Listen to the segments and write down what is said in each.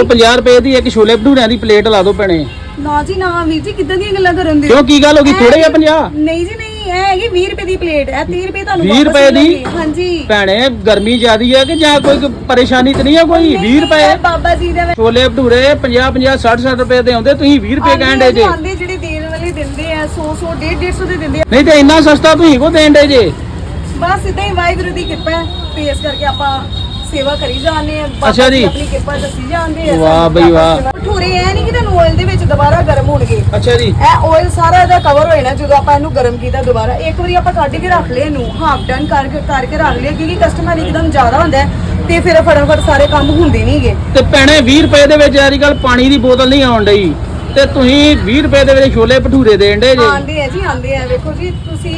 ਉਹ 50 ਰੁਪਏ ਦੀ ਇੱਕ ਛੋਲੇ ਭਟੂਰਿਆਂ ਦੀ ਪਲੇਟ ਲਾ ਦਿਓ ਭੈਣੇ। ਨਾ ਜੀ ਨਾ ਵੀਰ ਜੀ ਕਿੱਦਾਂ ਦੀਆਂ ਗੱਲਾਂ ਕਰਨ ਦੇ ਕਿਉਂ ਕੀ ਗੱਲ ਹੋ ਗਈ? ਥੋੜੇ ਆ 50 ਨਹੀਂ ਜੀ ਨਹੀਂ ਇਹ ਹੈਗੀ 20 ਰੁਪਏ ਦੀ ਪਲੇਟ। ਇਹ 30 ਰੁਪਏ ਤੁਹਾਨੂੰ 20 ਵਾਪਸ ਰੁਪਏ ਦੀ? ਮਿਲਣਗੇ। ਹਾਂਜੀ। ਭੈਣੇ ਗਰਮੀ ਜ਼ਿਆਦੀ ਹੈ ਕਿ ਜਾਂ ਕੋਈ ਪਰੇਸ਼ਾਨੀ ਤੇ ਨਹੀਂ ਹੈ ਕੋਈ? 20 ਰੁਪਏ? ਬਾਬਾ ਜੀ ਦੇ ਛੋਲੇ ਭਟੂਰੇ 50 50 60 60 ਰੁਪਏ ਦੇ ਆਉਂਦੇ ਤੁਸੀਂ 20 ਰੁਪਏ ਕਹਿਣ ਦੇ ਜੇ। ਆਂਦੇ ਜਿਹੜੇ ਦੇਣ ਵਾਲੇ ਦਿੰਦੇ ਆ 100 100 150 150 ਦੇ ਦਿੰਦੇ ਆ। ਨਹੀਂ ਤੇ ਇੰਨਾ ਸਸਤਾ ਤੁਸੀਂ ਕੋ ਦੇਣ ਦੇ ਜੇ? ਬਸ ਇਦਾਂ ਹੀ ਵਾਹਿਗੁਰੂ ਦੀ ਕਿਰਪਾ ਹੈ ਤੇ ਇਸ ਕਰਕੇ ਆਪਾਂ ਸੇਵਾ ਕਰੀ ਜਾਂਦੇ ਆ ਬਾਬਾ ਅੱਛਾ ਜੀ। ਆਪਣੀ ਕਿਰਪਾ ਦੱਸੀ ਜਾਂਦੇ ਆ ਵਾਹ ਬਈ ਵਾਹ। ਭਟੂਰੇ ਐ ਨਹੀਂ ਕਿ ਤੁਹਾਨੂੰ ਆਇਲ ਦੇ ਵਿੱਚ ਦੁਬਾਰਾ ਗਰਮ ਹੋਣਗੇ। ਅੱਛਾ ਜੀ। ਇਹ ਆਇਲ ਸਾਰਾ ਇਹਦਾ ਕਵਰ ਹੋ ਜਾਣਾ ਜਦੋਂ ਆਪਾਂ ਇਹਨੂੰ ਗਰਮ ਕੀਤਾ ਦੁਬਾਰਾ। ਇੱਕ ਵਾਰੀ ਆਪਾਂ ਕੱਢ ਕੇ ਰੱਖ ਲਏ ਇਹਨੂੰ ਹਾਫ ਡਨ ਕਰਕੇ ਕਰਕੇ ਰੱਖ ਲਏ ਕਿਉਂਕਿ ਕਸਟਮਰ ਇੱਕਦਮ ਜ਼ਿਆਦਾ ਹੁੰਦਾ ਹੈ ਤੇ ਫਿਰ ਫਟਾਫਟ ਸਾਰੇ ਕੰਮ ਹੁੰਦੇ ਨਹੀਂਗੇ ਤੇ ਭੈਣੇ 20 ਰੁਪਏ ਦੇ ਵਿੱਚ ਅੱਜ ਕੱਲ ਪਾਣੀ ਦੀ ਬੋਤਲ ਨਹੀਂ ਆਉਣ ਡਈ। ਤੇ ਤੁਸੀਂ 20 ਰੁਪਏ ਦੇ ਵਿੱਚ ਛੋਲੇ ਭਟੂਰੇ ਦੇਣ ਦੇ ਜੇ। ਆਂਦੇ ਆ ਜੀ ਆਂਦੇ ਆ। ਵੇਖੋ ਜੀ ਤੁਸੀਂ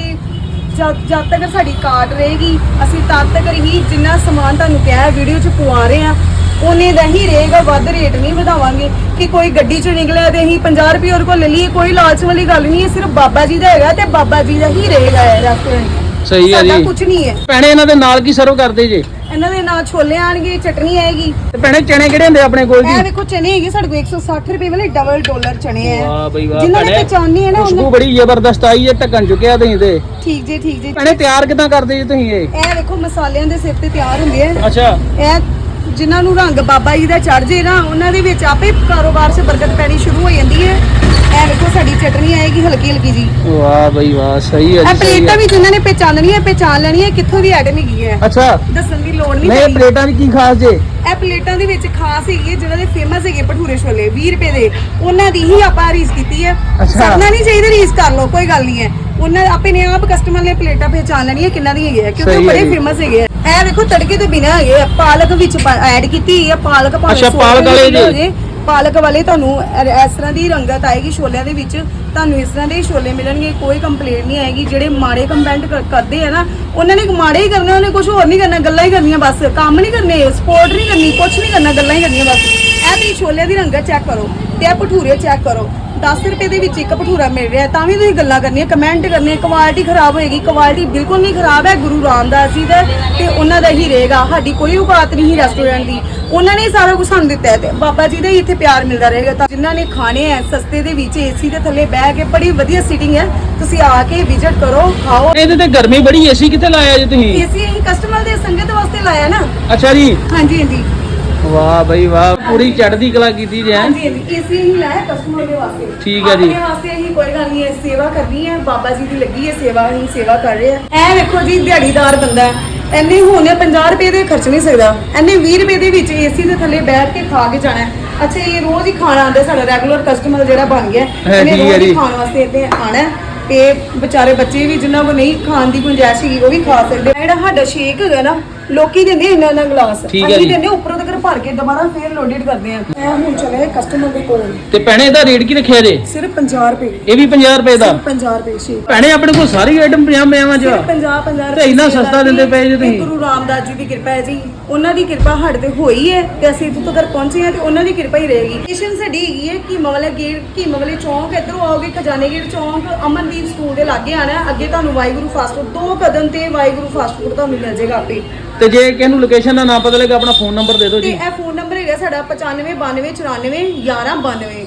ਜਦ ਜਦ ਤੱਕ ਸਾਡੀ ਕਾਰਟ ਰਹੇਗੀ, ਅਸੀਂ ਤਦ ਤੱਕ ਹੀ ਜਿੰਨਾ ਸਮਾਨ ਤੁਹਾਨੂੰ ਕਿਹਾ ਵੀਡੀਓ 'ਚ ਪਵਾ ਰਹੇ ਆ ਉਹਨੇ ਦਾ ਹੀ ਰਹੇਗਾ, ਵੱਧ ਰੇਟ ਨਹੀਂ ਵਧਾਵਾਂਗੇ। ਕਿ ਕੋਈ ਗੱਡੀ 'ਚੋਂ ਨਿਕਲਿਆ ਤੇ ਅਸੀਂ 50 ਰੁਪਏ ਉਹਦੇ ਕੋਲ ਲੈ ਲਈਏ, ਕੋਈ ਲਾਲਚ ਵਾਲੀ ਗੱਲ ਨਹੀਂ ਹੈ, ਸਿਰਫ ਬਾਬਾ ਜੀ ਦਾ ਹੈਗਾ ਤੇ ਬਾਬਾ ਜੀ ਦਾ ਹੀ ਰਹੇਗਾ ਇਹ ਰੈਸਟੋਰੈਂਟ ਸਹੀ ਹੈ ਸਾਡਾ ਜੀ। ਕੁਝ ਨਹੀਂ ਹੈ। ਭੈਣੇ ਇਹਨਾਂ ਦੇ ਨਾਲ ਕੀ ਸਰਵ ਕਰਦੇ ਜੇ? ਇਹਨਾਂ ਦੇ ਨਾਲ ਛੋਲੇ ਆਣਗੇ ਚਟਨੀ ਆਏਗੀ। ਤੇ ਭੈਣੇ ਚਣੇ ਕਿਹੜੇ ਹੁੰਦੇ ਆਪਣੇ ਕੋਲ ਇਹ ਜੀ ਵੇਖੋ ਚਨੇ ਹੈਗੇ ਸਾਡੇ ਕੋਲ 160 ਰੁਪਏ ਵਾਲੇ ਡਬਲ ਡਾਲਰ ਚਨੇ ਆ। ਵਾਹ ਬਈ ਵਾਹ ਜਿਨ੍ਹਾਂ ਨੇ ਭੈਣੇ ਹੈ ਨਾ ਖੁਸ਼ਬੂ ਉਹਨਾਂ। ਬੜੀ ਜ਼ਬਰਦਸਤ ਆਈ ਹੈ ਢੱਕਣ ਚੁੱਕਿਆ ਤੁਸੀਂ ਤੇ। ਠੀਕ ਜੀ ਠੀਕ ਜੀ। ਭੈਣੇ ਤਿਆਰ ਕਿਦਾਂ ਕਰਦੇ ਜੀ ਤੁਸੀਂ ਇਹ? ਇਹ ਵੇਖੋ ਮਸਾਲਿਆਂ ਦੇ ਸਿਰ ਤੇ ਤਿਆਰ ਹੁੰਦੇ ਆ। ਅੱਛਾ। ਇਹ ਜਿਨ੍ਹਾਂ ਨੂੰ ਰੰਗ ਬਾਬਾ ਜੀ ਦਾ ਚੜ ਜੇ ਨਾ ਉਹਨਾਂ ਦੇ ਵਿੱਚ ਆਪੇ ਕਾਰੋਬਾਰ 'ਚ ਬਰਕਤ ਪੈਣੀ ਸ਼ੁਰੂ ਹੋ ਜਾਂਦੀ ਹੈ ਇਹ ਵੇਖੋ ਸਾਡੀ ਚਟਨੀ ਆਏਗੀ ਹਲਕੀ ਹਲਕੀ ਜੀ ਵਾਹ ਬਈ ਵਾਹ ਸਹੀ ਹੈ ਇਹ ਜੀ ਸਹੀ ਪਲੇਟਾਂ ਹੈ ਵੀ ਜਿਨ੍ਹਾਂ ਨੇ ਪਹਿਚਾਨਣੀ ਹੈ ਪਹਿਚਾਨ ਲੈਣੀ ਹੈ ਕਿੱਥੋਂ ਦੀ ਆਈਟਮ ਹੈਗੀ ਹੈ? ਅੱਛਾ। ਦੱਸਣ ਦੀ ਲੋੜ ਨਹੀਂ ਨਹੀਂ ਇਹ ਪੈਂਦੀ ਪਲੇਟਾਂ ਦੀ ਕੀ ਖਾਸ ਜੇ? ਇਹ ਪਲੇਟਾਂ ਦੇ ਵਿੱਚ ਖਾਸ ਹੈਗੀ ਹੈ ਜਿਹਨਾਂ ਦੇ ਫੇਮਸ ਹੈਗੇ ਭਟੂਰੇ ਛੋਲੇ 20 ਰੁਪਏ ਦੇ। ਉਹਨਾਂ ਦੀ ਹੀ ਆਪਾਂ ਰੀਸ ਕੀਤੀ ਹੈ। ਅੱਛਾ। ਨਹੀਂ ਚਾਹੀਦਾ ਰੀਸ ਕਰ ਲਓ ਕੋਈ ਗੱਲ ਨਹੀਂ ਹੈ। ਉਹਨਾਂ ਆਪੇ ਨੇ ਆਪ ਕਸਟਮਰ ਨੇ ਪਲੇਟਾਂ ਪਹਿਚਾਨ ਲੈਣੀਆਂ ਕਿੰਨਾਂ ਦੀ ਹੈਗੀ ਹੈ ਕਿਉਂਕਿ ਸਹੀ ਉਹ ਹੈ ਬੜੇ ਜੀ। ਫੇਮਸ ਹੈਗੇ ਆ। ਇਹ ਵੇਖੋ ਤੜਕੇ ਤੋਂ ਬਿਨਾ ਹੈਗੇ ਆ ਪਾਲਕ ਵਿੱਚ ਐਡ ਕੀਤੀ ਹੋਈ ਹੈ ਪਾਲਕ ਭਾਵੇਂ ਅੱਛਾ, ਸੌ ਪਾਲਕ ਰੁਪਏ ਵਾਲੇ। ਹੋ ਜੇ, ਪਾਲਕ ਵਾਲੇ ਤੁਹਾਨੂੰ ਇਸ ਤਰ੍ਹਾਂ ਦੀ ਰੰਗਤ ਆਏਗੀ ਛੋਲਿਆਂ ਦੇ ਵਿੱਚ, ਤੁਹਾਨੂੰ ਇਸ ਤਰ੍ਹਾਂ ਦੇ ਹੀ ਛੋਲੇ ਮਿਲਣਗੇ, ਕੋਈ ਕੰਪਲੇਂਟ ਨਹੀਂ ਆਏਗੀ। ਜਿਹੜੇ ਮਾੜੇ ਕਮੈਂਟ ਕਰਦੇ ਆ ਨਾ, ਉਹਨਾਂ ਨੇ ਮਾੜੇ ਹੀ ਕਰਨੇ, ਉਹਨੇ ਕੁਝ ਹੋਰ ਨਹੀਂ ਕਰਨਾ, ਗੱਲਾਂ ਹੀ ਕਰਨੀਆਂ ਬਸ। ਕੰਮ ਨਹੀਂ ਕਰਨੇ ਸਪੋਰਟ ਨਹੀਂ ਕਰਨੀ ਕੁਝ ਨਹੀਂ ਕਰਨਾ, ਗੱਲਾਂ ਹੀ ਕਰਨੀਆਂ ਬਸ। ਇਹ ਤੁਸੀਂ ਛੋਲਿਆਂ ਦੀ ਰੰਗਤ ਚੈੱਕ ਕਰੋ ਤੇ ਇਹ ਭਟੂਰੇ ਚੈੱਕ ਕਰੋ। 10 ਰੁਪਏ ਦੇ ਵਿੱਚ ਇੱਕ ਭਟੂਰਾ ਮਿਲ ਰਿਹਾ, ਤਾਂ ਵੀ ਤੁਸੀਂ ਗੱਲਾਂ ਕਰਨੀਆਂ ਕਮੈਂਟ ਕਰਨੇ ਕੁਆਲਿਟੀ ਖਰਾਬ ਹੋਏਗੀ ਕੁਆਲਿਟੀ ਬਿਲਕੁਲ ਨਹੀਂ ਖਰਾਬ ਹੈ, ਗੁਰੂ ਰਾਮਦਾਸ ਜੀ ਦਾ ਤੇ ਉਹਨਾਂ ਦਾ ਹੀ ਰਹੇਗਾ। ਸਾਡੀ ਕੋਈ ਔਕਾਤ ਨਹੀਂ ਰੈਸਟੋਰੈਂਟ ਦੀ। ਉਹਨਾਂ ਨੇ ਸਾਰਾ ਕੁਝ ਸਾਨੂੰ ਦਿੱਤਾ ਹੈ ਤੇ ਬਾਬਾ ਜੀ ਦਾ ਹੀ ਇੱਥੇ ਪਿਆਰ ਮਿਲਦਾ ਰਹੇਗਾ। ਤਾਂ ਜਿਨ੍ਹਾਂ ਨੇ ਖਾਣੇ ਹੈ ਸਸਤੇ ਦੇ ਵਿੱਚ ਏਸੀ ਦੇ ਥੱਲੇ ਬਹਿ ਕੇ ਬੜੀ ਵਧੀਆ ਸੀਟਿੰਗ ਹੈ ਤੁਸੀਂ ਆ ਕੇ ਵਿਜ਼ਿਟ ਕਰੋ ਖਾਓ। ਇਹਦੇ ਤੇ ਗਰਮੀ ਬੜੀ ਏਸੀ ਕਿੱਥੇ ਲਾਇਆ ਜੀ ਤੁਸੀਂ? ਏਸੀ ਅਸੀਂ ਕਸਟਮਰ ਦੇ ਸੰਗਤ ਵਾਸਤੇ ਲਾਇਆ ਨਾ। ਅੱਛਾ ਜੀ। ਹਾਂਜੀ ਹਾਂਜੀ। ਵਾਹ ਬਈ ਵਾਹ ਪੂਰੀ ਚੜ੍ਹਦੀ ਕਲਾ ਕੀਤੀ ਜੇ? ਹਾਂਜੀ ਹਾਂਜੀ। ਏਸੀ ਹੀ ਲਾਇਆ ਕਸਟਮਰ ਦੇ ਵਾਸਤੇ। ਠੀਕ ਹੈ ਜੀ। ਆਪਣੇ ਵਾਸਤੇ ਹੀ ਕੋਈ ਗੱਲ ਨਹੀਂ ਹੈ ਸੇਵਾ ਕਰਨੀ ਹੈ ਬਾਬਾ ਜੀ ਦੀ ਲੱਗੀ ਹੈ ਸੇਵਾ ਹੀ ਸੇਵਾ ਕਰ ਰਹੇ ਆ ਐ ਵੇਖੋ ਜੀ ਦਿਹਾੜੀਦਾਰ ਬੰਦਾ ਹੈ। ਐਨੇ ਹੋਣੇ 50 ਰੁਪਏ ਦੇ ਖਰਚ ਨਹੀਂ ਸਕਦਾ ਐਨੇ 20 ਰੁਪਏ ਦੇ ਵਿੱਚ ਏਸੀ ਦੇ ਥੱਲੇ ਬੈਠ ਕੇ ਖਾ ਕੇ ਜਾਣਾ ਹੈ। ਅੱਛਾ ਇਹ ਰੋਜ਼ ਹੀ ਖਾਣਾ ਆਉਂਦਾ ਸਾਡਾ ਰੈਗੂਲਰ ਕਸਟਮਰ ਜਿਹੜਾ ਬਣ ਗਿਆ ਹੈ, ਇਹਨੇ ਠੀਕ ਹੈ ਰੋਜ਼ ਹੀ ਜੀ। ਖਾਣ ਵਾਸਤੇ ਇੱਥੇ ਆਣਾ ਹੈ ਤੇ ਵਿਚਾਰੇ ਬੱਚੇ ਵੀ ਜਿਨ੍ਹਾਂ ਕੋ ਨਹੀਂ ਖਾਣ ਦੀ ਗੁੰਜਾਇਸ਼ ਹੈਗੀ ਉਹ ਵੀ ਖਾ ਸਕਦੇ ਆ। ਜਿਹੜਾ ਸਾਡਾ ਸ਼ੇਕ ਹੈਗਾ ਨਾ ਲੋਕੀ ਦਿੰਦੇ ਇੰਨਾ ਇੰਨਾ ਗਲਾਸ ਠੀਕ ਹੈ ਅਸੀਂ ਜੀ। ਦਿੰਦੇ ਉੱਪਰੋਂ ਤੱਕ ਭਰ ਕੇ ਦੁਬਾਰਾ ਫੇਰ ਲੋਡਡ ਕਰਦੇ ਆ। ਇਹ ਹੁਣ ਚਲੇ ਕਸਟਮਰ ਦੇ ਕੋਲ। ਤੇ ਭੈਣੇ ਇਹਦਾ ਰੇਟ ਕੀ ਰੱਖਿਆ ਜੇ? ਸਿਰਫ 50 ਰੁਪਏ। ਇਹ ਵੀ 50 ਰੁਪਏ ਦਾ? 50 ਰੁਪਏ ਸ਼ੇਕ ਭੈਣੇ ਆਪਣੇ ਕੋਲ ਸਾਰੀ ਆਈਟਮ 50 50 ਚ ਸਿਰਫ 50 50 ਤੇ ਇੰਨਾ ਸਸਤਾ ਦਿੰਦੇ ਪਏ ਜੀ ਤੁਸੀਂ। ਗੁਰੂ ਰਾਮਦਾਸ ਜੀ ਦੀ ਕਿਰਪਾ ਹੈ ਜੀ। ਉਹਨਾਂ ਦੀ ਕਿਰਪਾ ਸਾਡੇ ਤੇ ਹੋਈ ਹੈ ਤੇ ਅਸੀਂ ਇੱਥੋਂ ਤੱਕ ਪਹੁੰਚੇ ਹਾਂ ਤੇ ਉਹਨਾਂ ਦੀ ਕਿਰਪਾ ਹੀ ਰਹੇਗੀ। ਸਟੇਸ਼ਨ ਸਾਡੀ ਹੈਗੀ ਹੈ ਕੀਮਾ ਵਾਲਾ ਗੇਟ ਕੀਮਾ ਵਾਲੇ ਚੌਂਕ ਇੱਧਰੋਂ ਆਓਗੇ ਖਜ਼ਾਨੇ ਗੇਟ ਚੌਂਕ ਅਮਨਦੀਪ ਸਕੂਲ ਦੇ ਲਾਗੇ ਆਣਾ। ਅੱਗੇ ਤੁਹਾਨੂੰ ਵਾਹਿਗੁਰੂ ਫਾਸਟ ਫੂਡ ਦੋ ਕਦਮ ਤੇ ਵਾਹਿਗੁਰੂ ਫਾਸਟ ਫੂਡ ਤੁਹਾਨੂੰ ਮਿਲ ਜਾਏਗਾ ਆਪੇ। ਤੇ ਜੇ ਕਿਸੇ ਨੂੰ ਲੋਕੇਸ਼ਨ ਦਾ ਨਾਮ ਪਤਾ ਲੱਗਾ ਆਪਣਾ ਫੋਨ ਨੰਬਰ ਦੇ ਦਿਓ ਜੀ। ਇਹ ਫੋਨ ਨੰਬਰ ਹੈਗਾ ਸਾਡਾ 95 92 94 11 92